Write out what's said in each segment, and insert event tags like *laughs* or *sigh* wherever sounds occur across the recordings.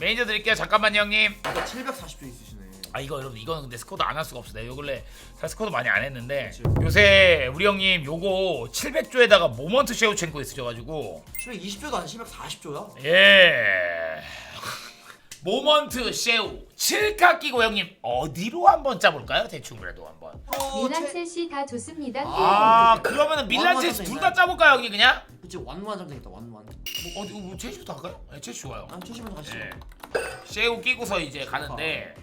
매니저 드릴게요 잠깐만요 형님 아까 740조 있으시네. 아 이거 여러분 이거는 근데 스쿼드 안 할 수가 없어 내가 요 근래 사실 스쿼드 많이 안 했는데 그치. 요새 우리 형님 요거 700조에다가 모먼트 쉐우첸코 있으셔가지고 720조도 아니 740조야? 예 *laughs* 모먼트 쉐우 7카 끼고 형님 어디로 한번 짜볼까요 대충 그래도 한번 어, 밀란 채- 첼시 다 좋습니다. 아 그러면은 밀란 체스 둘 다. 짜볼까요 형님 그냥? 그치 완완 잡되겠다 완완. 뭐 어디 뭐 체시부터 할까요? 네 체시 좋아요 아 최시면 가시죠. 예 쉐우 끼고서 이제 가는데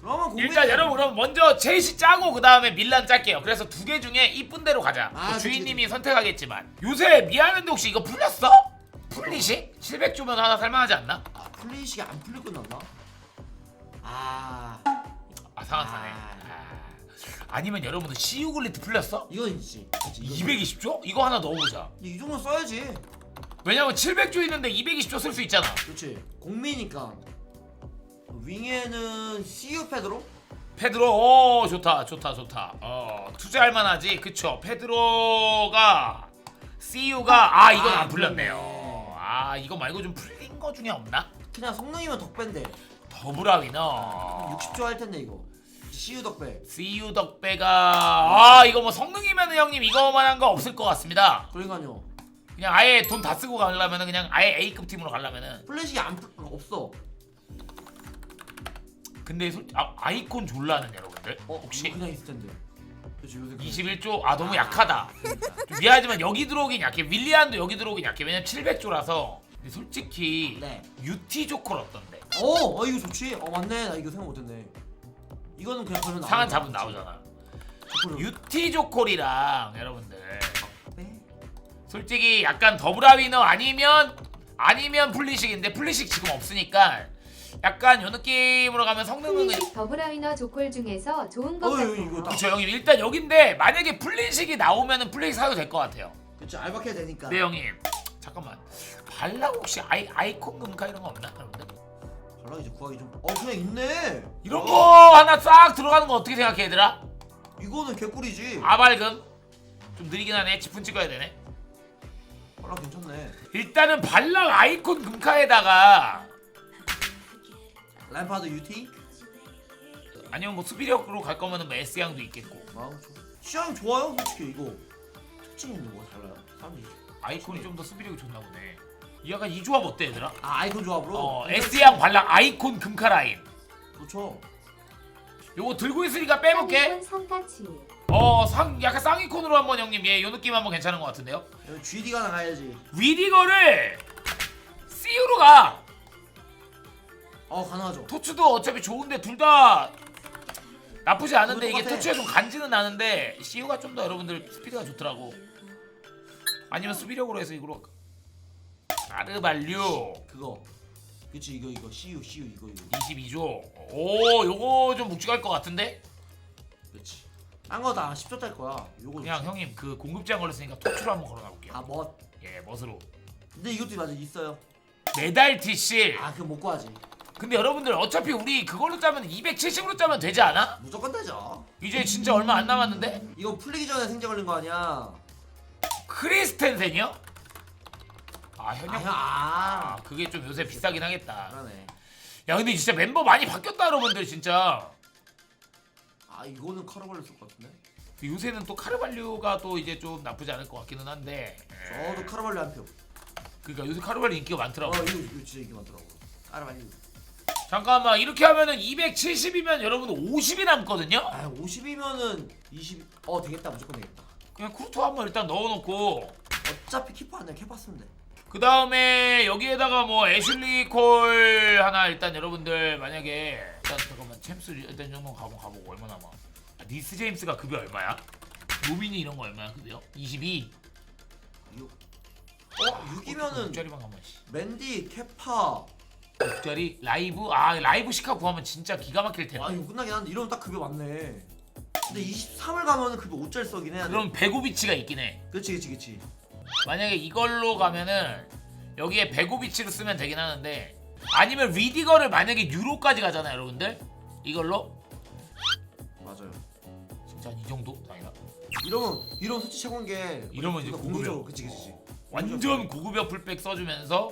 그러면 공백. 일단 여러분 그럼 먼저 첼시 짜고 그 다음에 밀란 짤게요. 그래서 두 개 중에 이쁜 대로 가자. 아, 그 그치, 주인님이 선택하겠지만 요새 미안한데 혹시 이거 풀렸어? 풀리시? 700주면 하나 살만하지 않나? 아 플레이식이 안 풀릴 끝났나? 아 아 상한사네. 아. 아. 아니면 여러분들 CU 글리트 풀렸어? 이건 있지. 그치, 이건. 220조? 이거 하나 넣어보자. 이 정도 써야지. 왜냐면 700조 있는데 220조 쓸 수 있잖아. 그렇지. 공미니까. 윙에는 CU 패드로? 페드로 오 좋다 좋다 좋다. 어 투자할 만하지. 그쵸. 페드로가 CU가 아 이건 아, 안 풀렸네요. 아 이거 말고 좀 풀린 거 중에 없나? 그냥 성능이면 덕배인데 더블아 위너 60조 할 텐데 이거. CU 덕배. CU 덕배가 아 이거 뭐 성능이면 형님 이거만 한 거 없을 것 같습니다 그러니까요. 그냥 아예 돈 다 쓰고 가려면은 그냥 아예 A급 팀으로 가려면은 플래식이 안 풀, 없어. 근데 솔 아, 아이콘 졸라는 여러분들 어 혹시 그냥 있을 텐데. 그렇지 요새. 그냥- 21조 아 너무 약하다 좀 미안하지만 여기 들어오긴 약해 윌리안도 여기 들어오긴 약해 왜냐면 700조라서 근데 솔직히 네. UT 조컬 어떤데 어, 어 이거 좋지. 어 맞네. 나 이거 생각 못했네. 이거는 그냥 상한 잡은? 나오잖아 UT 조컬이랑 여러분들? 솔직히 약간 더블아 위너 아니면 아니면 플리식인데 플리식 지금 없으니까 약간 요 느낌으로 가면 성능은 그냥 더블라이너 조콜 중에서 좋은 것 어, 같아요. 이거 딱- 그쵸 형님 일단 여긴데 만약에 플리식이 나오면은 플리식 사도 될 것 같아요 그치 알바해야 되니까. 네 형님 잠깐만 발라 혹시 아이, 아이콘 금카 이런 거 없나 여러분들? 발랑 이제 구하기 좀. 어 그냥 있네. 이런 어, 거 하나 싹 들어가는 거 어떻게 생각해 얘들아? 이거는 개꿀이지. 아발금 좀 느리긴 하네 지분 찍어야 되네 발랑 괜찮네. 일단은 발락 아이콘 금카에다가 램파드 UT? 아니면 뭐 수비력으로 갈 거면은 뭐 S양도 있겠고 아, 취향 좋아요 솔직히 이거. 특징 있는 거 달라요. 사람들이. 아이콘이 좀 더 수비력이 좋나 보네. 이 약간 이 조합 어때 얘들아? 아 아이콘 조합으로. 어 S양 발락 아이콘 금카 라인. 좋죠. 요거 들고 있으니까 빼볼게. 성가치. 어 상 약간 쌍이콘으로 한번 형님 얘요 느낌 한번 괜찮은 것 같은데요? 여기 GD가 나가야지. 위디거를 CU로 가. 어 가능하죠. 토츠도 어차피 좋은데 둘 다 나쁘지 않은데 이게 똑같아. 토츠가 좀 간지는 나는데 CU가 좀 더 여러분들 스피드가 좋더라고. 아니면 수비력으로 해서 이거로 아르발류 그거. 그치 이거 이거 CU CU 이거 이거. 22조. 오 요거 좀 묵직할 것 같은데? 그치. 딴거다 10조 딸 거야. 요거. 그냥 좋지. 형님 그 공급제한 걸렸으니까 토츠로 한번 걸어놔 볼게요. 아 멋. 예, 멋으로. 근데 이것도 맞아 있어요. 메달 티실. 아 그거 못 구하지. 근데 여러분들 어차피 우리 그걸로 짜면 270으로 짜면 되지 않아? 무조건 되죠. 이제 진짜 얼마 안 남았는데? 이거 풀리기 전에 생제 걸린 거 아니야? 크리스텐센이요? 아 아, 현역. 형, 아 아. 그게 좀 요새 비싸긴 하겠다. 그러네. 야 근데 진짜 멤버 많이 바뀌었다 여러분들 진짜. 아 이거는 카로 걸렸을 것 같은데. 요새는 또 카르발류가 또 이제 좀 나쁘지 않을 것 같기는 한데. 예. 저도 카르발리 한 표. 그러니까 요새 카르발류 인기가 어 많더라고. 이거 이거 진짜 이게 많더라고. 카르발리. 잠깐만 이렇게 하면은 270이면 여러분들 50이 남거든요. 아 50이면은 20. 어 되겠다 무조건 되겠다. 그냥 쿠르토 한번 일단 넣어놓고 어차피 키퍼 안돼 캐파 쓰면 돼. 그 다음에 여기에다가 뭐 애슐리 콜 하나 일단 여러분들 만약에 일단 잠깐만 챔스 일단 정도 가보 가보고 얼마 남아? 아, 니스 제임스가 급여 얼마야? 로빈이 이런 거 얼마야 급여? 22. 6. 어 6이면은 6짜리만 가면 씨. 맨디 캐파. 6짜리 라이브 아 라이브 시카 구하면 진짜 기가 막힐 텐데. 와 이거 끝나긴 한데 이러면 딱 급여 맞네. 근데 23을 가면은 급여 5짤 써긴 해야 돼. 그럼 베고비치가 있긴 해. 그렇지 그렇지 그렇지. 만약에 이걸로 가면은 여기에 베고비치를 쓰면 되긴 하는데 아니면 리디거를 만약에 유로까지 가잖아요 여러분들. 이걸로. 맞아요. 진짜 한이 정도? 아니라 이러면 이러면 솔직히 최고인 게 이러면 이제 고급이야. 공유죠. 그치 그치. 완전 고급여 풀백 써주면서.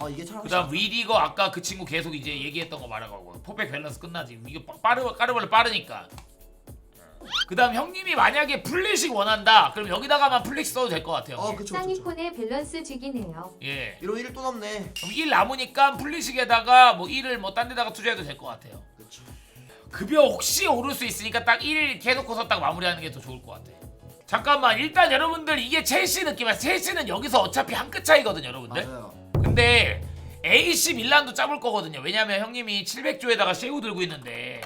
아 이게 차라리 그다음 위디거 아까 그 친구 계속 이제 얘기했던 거 말하고 포백 밸런스 끝나지. 이게 빠- 빠르 까르벌 빠르니까 그다음 형님이 만약에 플래식 원한다 그럼 여기다가만 플래식 써도 될 것 같아요. 어 그쵸 그쵸, 그쵸. 상위콘의 밸런스 죽이네요. 예. 이런 일또 남네. 그럼 1 남으니까 플래식에다가 뭐 1을 뭐 딴 데다가 투자해도 될 것 같아요. 그쵸. 급여 혹시 오를 수 있으니까 딱1 해놓고서 딱 마무리하는 게 더 좋을 것 같아 잠깐만 일단 여러분들 이게 첼시 느낌이야. 첼시는 여기서 어차피 한 끗 차이거든요 여러분들. 맞아요. 근데 AC 밀란도 잡을 거거든요. 왜냐면 형님이 700조에다가 쉐우 들고 있는데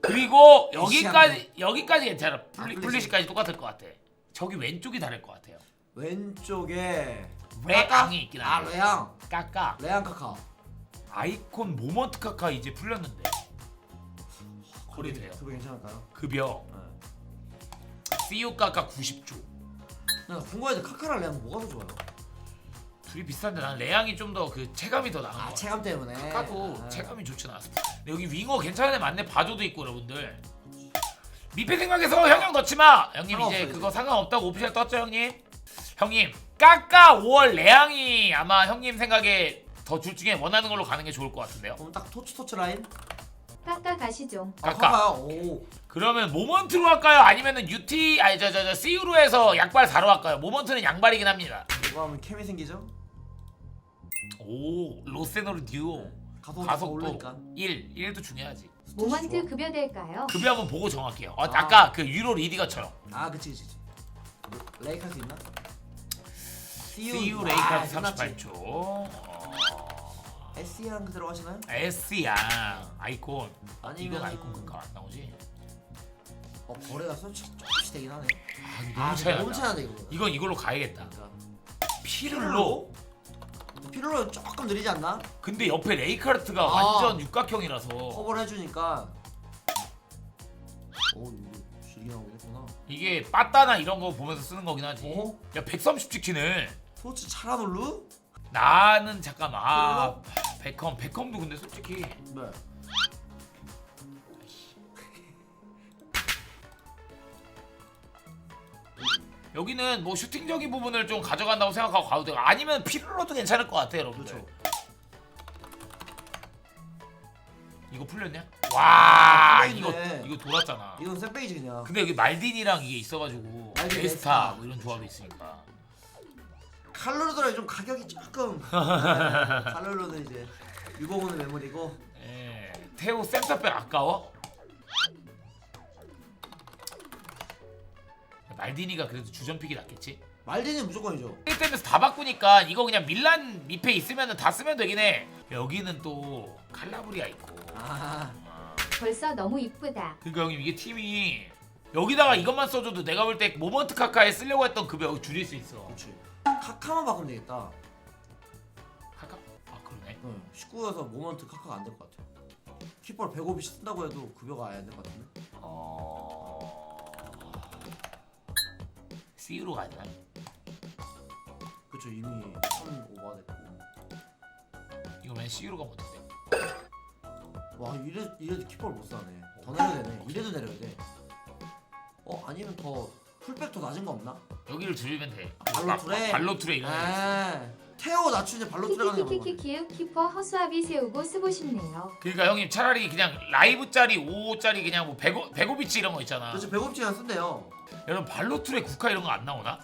그리고 여기까지 여기까지 괜찮아. 플리, 플리시. 플리시까지 똑같을 것 같아. 저기 왼쪽이 다를 것 같아요. 왼쪽에 레앙이 있긴 아 한데. 레앙 까까 레앙 카카 아이콘 모먼트 카카 이제 풀렸는데 거리 돼요. 그거 괜찮을까요? 급여 네. CU 까까 90조. 나 궁금한데 카카랑 레앙 뭐가 더 좋아요? 둘이 비슷한데 난 레앙이 좀 더 그 체감이 더 나은 것 아 같아. 체감 때문에 카카도 아. 체감이 좋진 않았어. 근데 여기 윙어 괜찮은 애 맞네. 바조도 있고 여러분들. 미패 생각해서 형형 넣지 마. 형님 이제 상관없어요, 그거 상관없다고 오피셜 떴죠 형님? 형님 까까 5월 레앙이 아마 형님 생각에 더 둘 중에 원하는 걸로 가는 게 좋을 것 같은데요. 그럼 딱 토치 토치 라인? 깎아 가시죠. 아 카카. 카카요? 오 그러면 모먼트로 할까요? 아니면은 UT 아니 저저저 CU로 해서 약발 4로 할까요? 모먼트는 양발이긴 합니다. 이거 하면 캠이 생기죠? 오 로세노르 듀오 가속도 가속도 올리니까 1 1도 중요하지. 모먼트 급여될까요? 급여 한번 보고 정할게요. 어, 아. 아 까 그 유로 리디거처럼. 아 그치 그치 그치 레이카스 있나? CU 아, 레이카스 끝났지. 38초. 어... SE랑 들어가시나요? S야 아이콘. 아니면- 이건 아이콘 그니까 안 나오지. 어 거래가 솔직히 조금씩 되긴 하네 아, 이거 아 너무 차이 너무 난다. 차이나네 이거 이건 이걸로 가야겠다. 그러니까 피를로. 피를로 조금 느리지 않나? 근데 옆에 레이카르트가 아. 완전 육각형이라서 커버를 해주니까 오 이거 길게 나오겠구나 이게 빠따나 이런 거 보면서 쓰는 거긴 하지. 어? 야 130 찍히네. 토치 차라놀루? 나는 잠깐만 아 베컴 베컴도 근데 솔직히 네 여기는 뭐 슈팅적인 부분을 좀 가져간다고 생각하고 가도 되고 아니면 피를로도 괜찮을 것 같아 여러분들. 그렇죠 이거 풀렸냐? 와 아, 이거. 이거 돌았잖아. 이건 샌백이지 그냥 근데 여기 말딘이랑 이게 있어가지고 말딘, 에스타. 뭐 이런 조합이 있으니까 칼로르드랑 좀 가격이 조금 *laughs* 네, 칼로르는 이제 유공오는 메모리고 예. 테오 센터백 아까워? 말디니가 그래도 주전픽이 낫겠지? 말디는 무조건이죠. 1대면서 다 바꾸니까 이거 그냥 밀란 미페 있으면 다 쓰면 되긴 해. 여기는 또 칼라브리아 있고. 아. 벌써 너무 이쁘다. 그러니까 형님 이게 팀이 여기다가 이것만 써줘도 내가 볼 때 모먼트 카카에 쓰려고 했던 급여 줄일 수 있어. 그렇지 카카만 바꾸면 되겠다. 카카? 아 그러네. 응 19여서 모먼트 카카가 안 될 것 같아. 키퍼를 150이 쓴다고 해도 급여가 아예 안 될 것 같은데? 어... CU로 가야 되나? 그쵸 이미 3 오버가 됐고 이거 맨 CU로 가면 어떡해? 와 이래, 이래도 키퍼를 못 사네 더 내려야 되네 이래도 내려야 돼어 아니면 더 풀백 더 낮은 거 없나? 여기를 줄이면 돼 발로투레? 발로투레 이런 거아 태워 낮추지 발로 들어가는 게 맞는 거 키키키키키우 키퍼 허수아비 세우고 쓰고 싶네요. 그러니까 형님 차라리 그냥 라이브짜리 5짜리 그냥 뭐 베고, 베고비치 이런 거 있잖아 그렇지 150찌간 쓴대요 여러분 발로투레 국화 이런 거 안 나오나?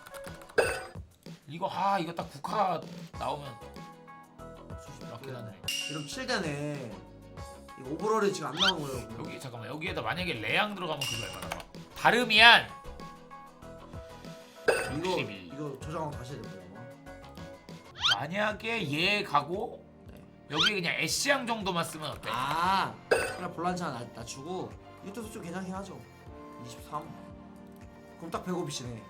이거 아 이거 딱 국화 나오면 맞긴 하네. 이러면 7대네. 이거 오버롤이 지금 안 나오는 거예요 여기 잠깐만. 여기에다 만약에 레앙 들어가면 그거 얼마나 봐 다르미안! 이거 62. 이거 저장하고 다시 해야 돼요 만약에 얘 가고 여기 그냥 애쉬양 정도만 쓰면 어때? 아 그냥 볼란치 하나 낮- 낮추고 솔직히 괜찮긴 하죠. 23 그럼 딱 150이네.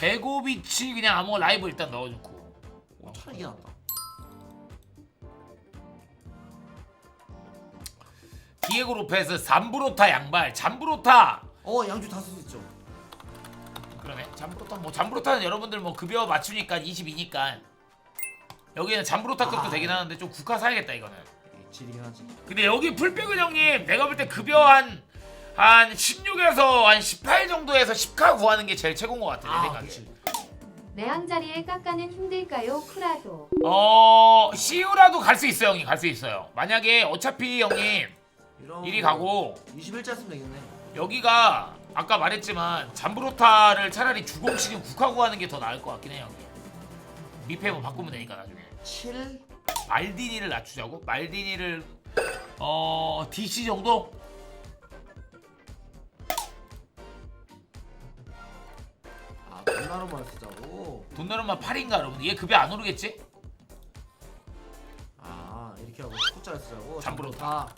베고비치 그냥 아무 라이브 일단 넣어놓고. 오, 차라리 이게 낫다. 디에고 로페스 잠브로타 양발 잠브로타! 어 양주 다 쓸 수 있죠. 그러네. 잠브로타 뭐 잠브로타는 여러분들 뭐 급여 맞추니까 22니까. 여기는 잠브로타 것도 아. 되긴 하는데 좀 국화 사야겠다 이거는 질이긴 하지. 근데 여기 풀백은 형님 내가 볼 때 급여 한 한 16에서 한 18 정도에서 10카 구하는 게 제일 최고인 것 같아 내아 생각에. 그치 내항 자리에 깎아는 힘들까요? 쿠라도. 어 시우라도 갈 수 있어요 형님. 갈 수 있어요. 만약에 어차피 형님 이런 이리 거 가고 20일째 했으면 되겠네. 여기가 아까 말했지만 잠브로타를 차라리 주공치는 국하고 하는 게 더 나을 것 같긴 해요 형님. 미페만 바꾸면 되니까 나중에. 7? 말디니를 낮추자고? 말디니를 어 DC 정도? 아 돈나로만 쓰자고? 돈나름만 8인가 여러분 얘 급여 안 오르겠지? 아 이렇게 하고 19짜리 쓰자고? 잠브로타. 다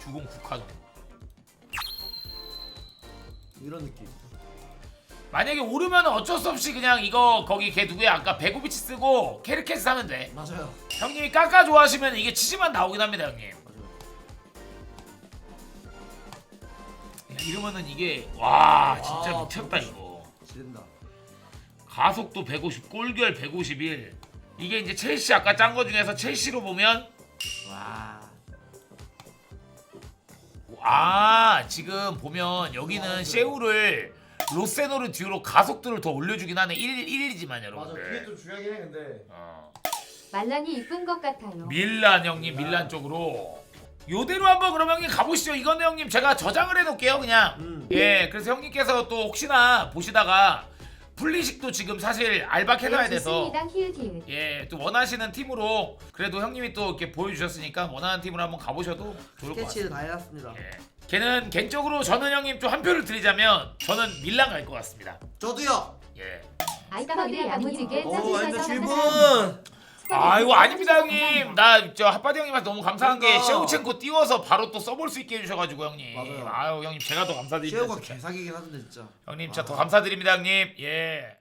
주공 국하 정도 이런 느낌 만약에 오르면 어쩔 수 없이 그냥 이거 거기 걔 누구야? 아까 베고비치 쓰고 케르케스 하면 돼. 맞아요. 형님이 깎아 좋아하시면 이게 치즈만 나오긴 합니다 형님. 야, 이러면은 이게 와 진짜 아, 미쳤다 150. 이거. 지른다. 가속도 150 골결 151 이게 이제 첼시 아까 짠 거 중에서 첼시로 보면 와. 아 지금 보면 여기는. 셰우를 로세노르 뒤로 가속도를 더 올려주긴 하네. 1, 1이지만 맞아 그게 여러분들 좀 중요하긴 해 근데. 어. 말란이 이쁜 것 같아요. 밀란 형님 밀란. 쪽으로. 요대로 한번 그럼 형님 가보시죠. 이거는 형님 제가 저장을 해놓을게요 그냥. 음. 예 그래서 형님께서 또 혹시나 보시다가 풀리식도 지금 사실 알바 해놔야 네, 돼서. 예, 또 원하시는 팀으로 그래도 형님이 또 이렇게 보여주셨으니까 원하는 팀으로 한번 가보셔도 좋을 것. 스케치를 다 해놨습니다 예. 걔는 개인적으로 저는 형님 좀 한 표를 드리자면 저는 밀란 갈 것 같습니다. 저도요 예. 아이스버리 야무지게 오 완전 짜주셔서 7분 감사합니다. 아 이거 아닙니다 형님. 나 저 핫바디 형님한테 너무 감사한 게 그러니까. 셰우첸코 띄워서 바로 또 써볼 수 있게 해주셔가지고 형님. 맞아요. 아유 형님 제가 더 감사드립니다. 쉐우가 진짜. 개사기긴 하던데 진짜 형님 진짜 아. 더 감사드립니다 형님. 예.